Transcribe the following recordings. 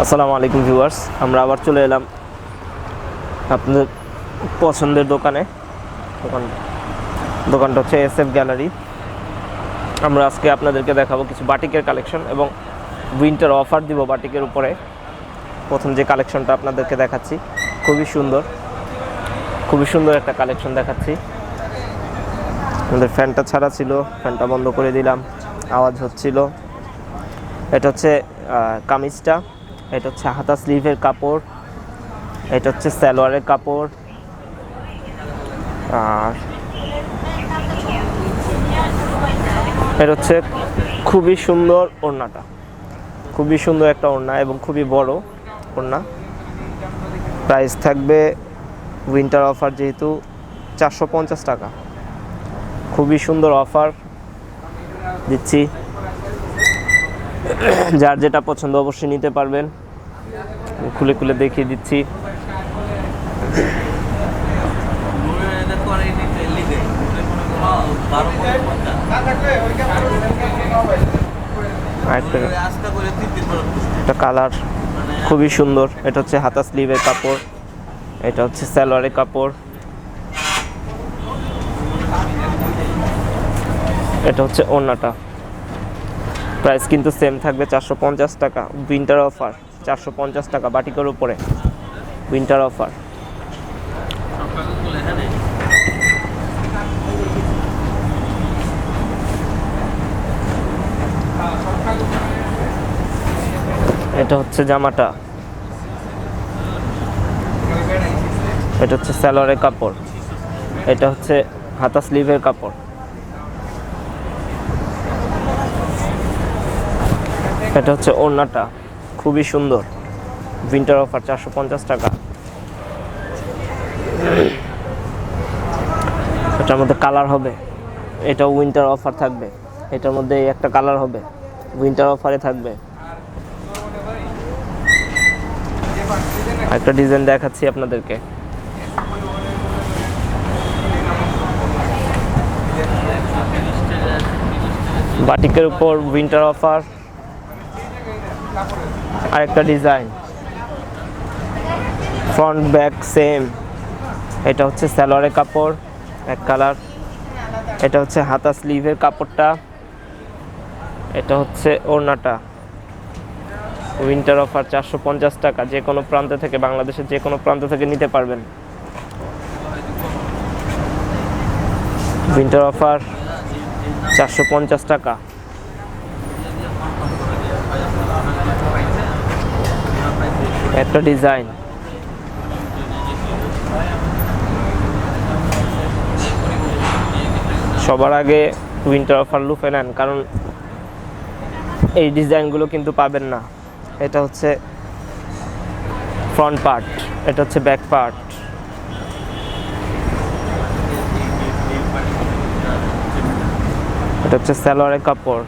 আসসালামু আলাইকুম ভিউয়ার্স, আমরা আবার চলে এলাম আপনাদের পছন্দের দোকানে। দোকান দোকানটা হচ্ছে এস এফ গ্যালারি। আমরা আজকে আপনাদেরকে দেখাবো কিছু বাটিকের কালেকশন এবং উইন্টার অফার দিব বাটিকের উপরে। প্রথম যে কালেকশনটা আপনাদেরকে দেখাচ্ছি, খুবই সুন্দর। খুবই সুন্দর একটা কালেকশন দেখাচ্ছি। আমাদের ফ্যানটা ছাড়া ছিল, ফ্যানটা বন্ধ করে দিলাম। আওয়াজ হচ্ছিল। এটা হচ্ছে কামিজটা। এটা হচ্ছে হাতা স্লিভের কাপড়, এটা হচ্ছে সালোয়ারের কাপড়। আর এটা হচ্ছে খুবই সুন্দর ওড়নাটা। খুবই সুন্দর একটা ওড়না এবং খুবই বড় ওড়না। প্রাইস থাকবে উইন্টার অফার যেহেতু চারশো পঞ্চাশ টাকা। খুবই সুন্দর অফার দিচ্ছি। যার যেটা পছন্দ অবশ্যই নিতে পারবেন। খুলে খুলে দেখিয়ে দিচ্ছি। একটা কালার খুবই সুন্দর। এটা হচ্ছে হাতা স্লিভের কাপড়, এটা হচ্ছে সালোয়ারের কাপড়। এটা হচ্ছে ওড়নাটা। প্রাইস কিন্তু সেম থাকবে চারশো পঞ্চাশ টাকা। উইন্টার অফার চারশো পঞ্চাশ টাকা বাটিকার উপরে। উইন্টার অফার এটা হচ্ছে জামাটা। এটা হচ্ছে স্যালোয়ারের কাপড়। এটা হচ্ছে হাতা স্লিভের কাপড়। এটা হচ্ছে ওড়নাটা, খুবই সুন্দর। উইন্টার অফার চারশো পঞ্চাশ টাকা। এটার মধ্যে কালার হবে। এটা উইন্টার অফার থাকবে। এটার মধ্যে একটা কালার হবে। উইন্টার অফারে থাকবে। একটা ডিজাইন দেখাচ্ছি আপনাদেরকে। বাটিকের উপর উইন্টার অফার আরেকটা ডিজাইন ফ্রন্ট ব্যাক সেম এটা হচ্ছে সালোয়ারের কাপড়, এক কালার এটা হচ্ছে হাতা স্লিভের কাপড়টা। এটা হচ্ছে ওড়নাটা। উইন্টার অফার চারশো পঞ্চাশ টাকা। যে কোনো প্রান্ত থেকে, বাংলাদেশের যে কোনো প্রান্ত থেকে নিতে পারবেন। উইন্টার অফার চারশো পঞ্চাশ টাকা। একটা ডিজাইন। সবার আগে উইন্টার অফার লুফে নেন, কারণ এই ডিজাইনগুলো কিন্তু পাবেন না। এটা হচ্ছে ফ্রন্ট পার্ট এটা হচ্ছে ব্যাক পার্ট এটা হচ্ছে স্যালোয়ারের কাপড়,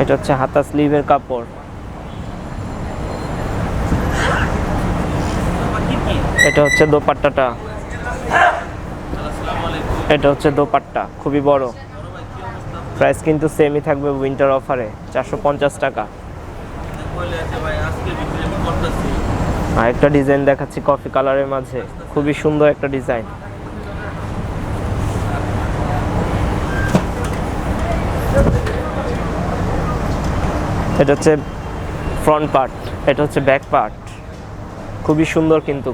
এটা হচ্ছে হাতা স্লিভের কাপড়। এটা হচ্ছে দোপাট্টাটা। এটা হচ্ছে দোপাট্টা, খুবই বড়। প্রাইস কিন্তু সেমই থাকবে উইন্টার অফারে চারশো পঞ্চাশ টাকা। আর একটা ডিজাইন দেখাচ্ছি কফি কালারের মাঝে, খুবই সুন্দর একটা ডিজাইন এটা হচ্ছে ফ্রন্ট পার্ট এটা হচ্ছে ব্যাক পার্ট খুবই সুন্দর কিন্তু।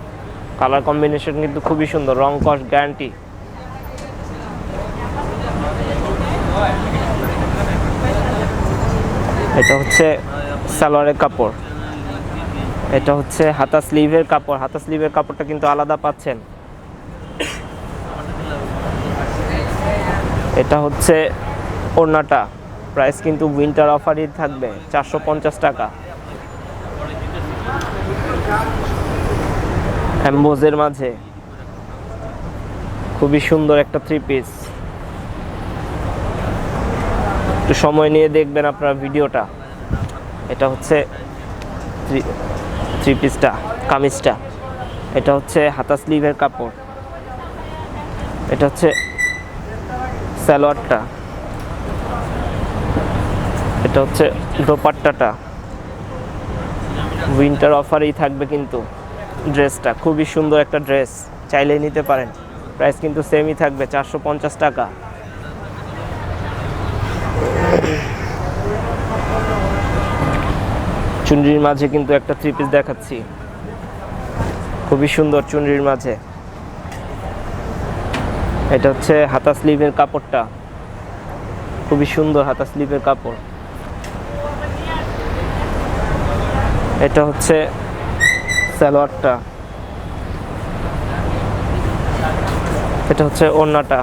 কালার কম্বিনেশন কিন্তু খুবই সুন্দর। রং কস গ্যারান্টি এটা হচ্ছে সালোয়ারের কাপড়। এটা হচ্ছে হাতা স্লিভের কাপড়। হাতা স্লিভের কাপড়টা কিন্তু আলাদা পাচ্ছেন। এটা হচ্ছে ওড়নাটা। প্রাইস কিন্তু উইন্টার অফারই থাকবে। চারশো পঞ্চাশ টাকা। অ্যাম্বোজের মাঝে। খুবই সুন্দর একটা থ্রি পিস একটু সময় নিয়ে দেখবেন আপনার ভিডিওটা। এটা হচ্ছে থ্রি পিসটা কামিজটা। এটা হচ্ছে হাতা স্লিভের কাপড়। এটা হচ্ছে সালোয়ারটা। এটা হচ্ছে দোপাট্টাটা। উইন্টার অফারেই থাকবে কিন্তু। ড্রেসটা, খুবই সুন্দর একটা ড্রেস। চাইলেই নিতে পারেন। প্রাইস কিন্তু সেমই থাকবে, চারশো পঞ্চাশ টাকা। চুনরির মাঝে কিন্তু একটা থ্রি পিস দেখাচ্ছি। খুবই সুন্দর চুনরির মাঝে। এটা হচ্ছে হাতা স্লিভের কাপড়টা। খুবই সুন্দর হাতা স্লিভের কাপড়। এটা হচ্ছে সালোয়ারটা। এটা হচ্ছে ওড়নাটা।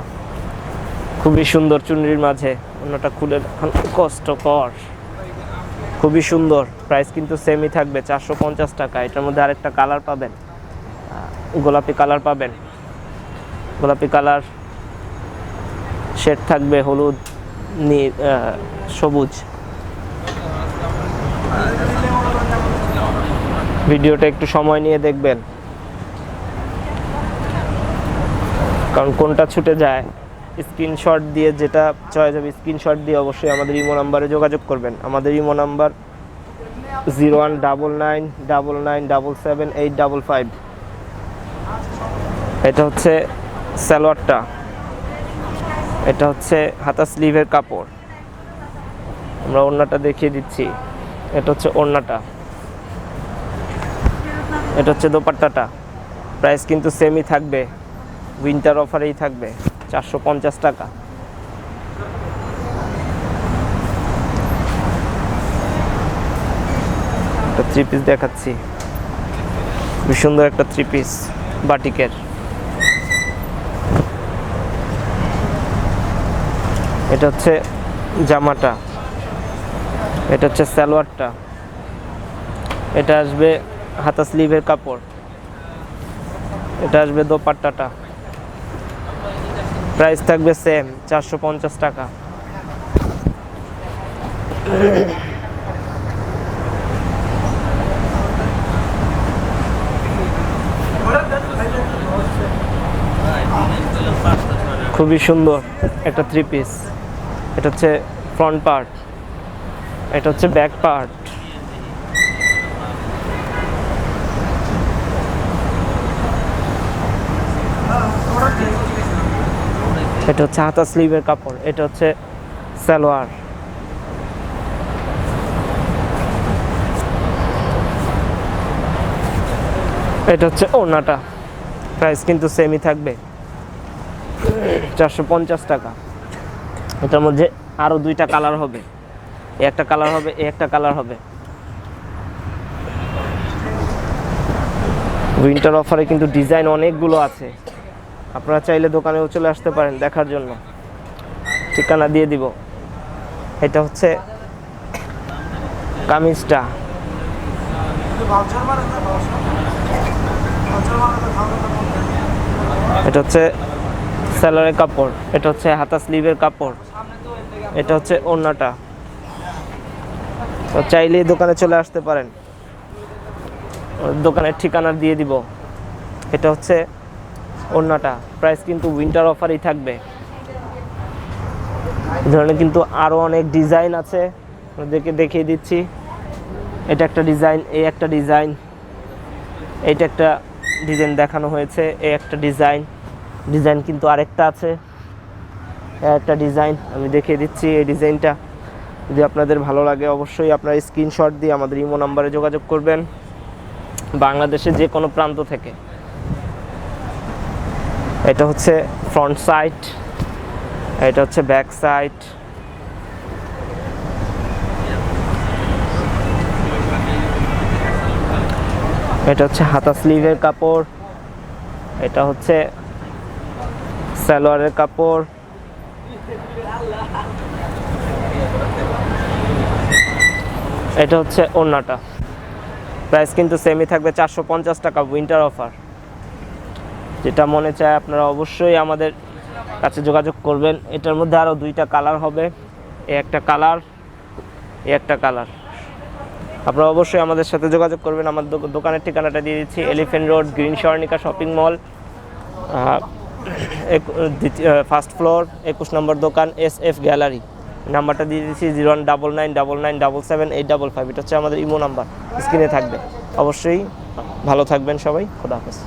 খুবই সুন্দর চুনরির মাঝে। ওড়নাটা খুলে কষ্টকর। খুবই সুন্দর। প্রাইস কিন্তু সেমই থাকবে, চারশো পঞ্চাশ টাকা। এটার মধ্যে আরেকটা কালার পাবেন। গোলাপি কালার পাবেন। গোলাপি কালার শেড থাকবে হলুদ নীল সবুজ। ভিডিওটা একটু সময় নিয়ে দেখবেন। কারণ কোনটা ছুটে যায়, স্ক্রিনশট দিয়ে যেটা চয়েস হবে, স্ক্রিনশট দিয়ে অবশ্যই আমাদের ইমো নাম্বারে যোগাযোগ করবেন। আমাদের Imo number zero one double nine double nine double seven eight double five. এটা হচ্ছে সালোয়ারটা। এটা হচ্ছে হাতা স্লিভের কাপড়। আমরা ওড়নাটা দেখিয়ে দিচ্ছি। এটা হচ্ছে ওড়নাটা। এটা হচ্ছে দোপাট্টাটা। প্রাইস কিন্তু সেমই থাকবে। উইন্টার অফারেই থাকবে। চারশো পঞ্চাশ টাকা। থ্রি পিস দেখাচ্ছি। খুব সুন্দর একটা থ্রি পিস বাটিকের। এটা হচ্ছে জামাটা। এটা হচ্ছে সালোয়ারটা। এটা আসবে হাতা স্লিভের কাপড়। এটা আসবে দোপাট্টাটা। প্রাইস থাকবে সেম চারশো পঞ্চাশ টাকা। খুবই সুন্দর একটা থ্রি পিস এটা হচ্ছে ফ্রন্ট পার্ট এটা হচ্ছে ব্যাক পার্ট এটা হচ্ছে হাতা স্লিভের কাপড়, এটা হচ্ছে সালোয়ার। এটা হচ্ছে ওড়নাটা প্রাইস কিন্তু সেমই থাকবে। চারশো পঞ্চাশ টাকা। এটার মধ্যে আরও দুইটা কালার হবে। এ একটা কালার হবে, এ একটা কালার হবে। উইন্টার অফারে কিন্তু ডিজাইন অনেকগুলো আছে। আপনারা চাইলে দোকানেও চলে আসতে পারেন দেখার জন্য। ঠিকানা দিয়ে দিব। এটা হচ্ছে কামিজটা। এটা হচ্ছে স্যালারের কাপড়। এটা হচ্ছে হাতা স্লিভের কাপড়। এটা হচ্ছে ওড়নাটা তো চাইলেই দোকানে চলে আসতে পারেন। দোকানের ঠিকানা দিয়ে দিব। এটা হচ্ছে ওড়নাটা প্রাইস কিন্তু উইন্টার অফারই থাকবে। ধরনের কিন্তু আরও অনেক ডিজাইন আছে। ওদেরকে দেখিয়ে দিচ্ছি। এটা একটা ডিজাইন এই একটা ডিজাইন এইটা একটা ডিজাইন দেখানো হয়েছে, এই একটা ডিজাইন ডিজাইন কিন্তু আরেকটা আছে। একটা ডিজাইন আমি দেখিয়ে দিচ্ছি এই ডিজাইনটা যদি আপনাদের ভালো লাগে, অবশ্যই আপনারা স্ক্রিনশট দিয়ে আমাদের ইমো নাম্বারে যোগাযোগ করবেন। বাংলাদেশের যে কোনো প্রান্ত থেকে। এটা হচ্ছে ফ্রন্ট সাইড এটা হচ্ছে ব্যাক সাইড এটা হচ্ছে হাতা স্লিভের কাপড়, এটা হচ্ছে সালোয়ারের কাপড়। এটা হচ্ছে ওড়নাটা। প্রাইস কিন্তু সেমই থাকবে চারশো পঞ্চাশ টাকা উইন্টার অফার যেটা মনে চায় আপনারা অবশ্যই আমাদের কাছে যোগাযোগ করবেন। এটার মধ্যে আরও দুইটা কালার হবে। এ একটা কালার, এ একটা কালার। আপনারা অবশ্যই আমাদের সাথে যোগাযোগ করবেন। আমার দোকানের ঠিকানাটা দিয়ে দিচ্ছি। Elephant Road Green Swarnika shopping mall first floor একুশ নম্বর দোকান এস এফ গ্যালারি নাম্বারটা দিয়ে দিচ্ছি zero one double nine double nine double seven eight double five এটা হচ্ছে আমাদের ইমো নাম্বার স্ক্রিনে থাকবে। অবশ্যই ভালো থাকবেন সবাই। খোদা হাফেজ।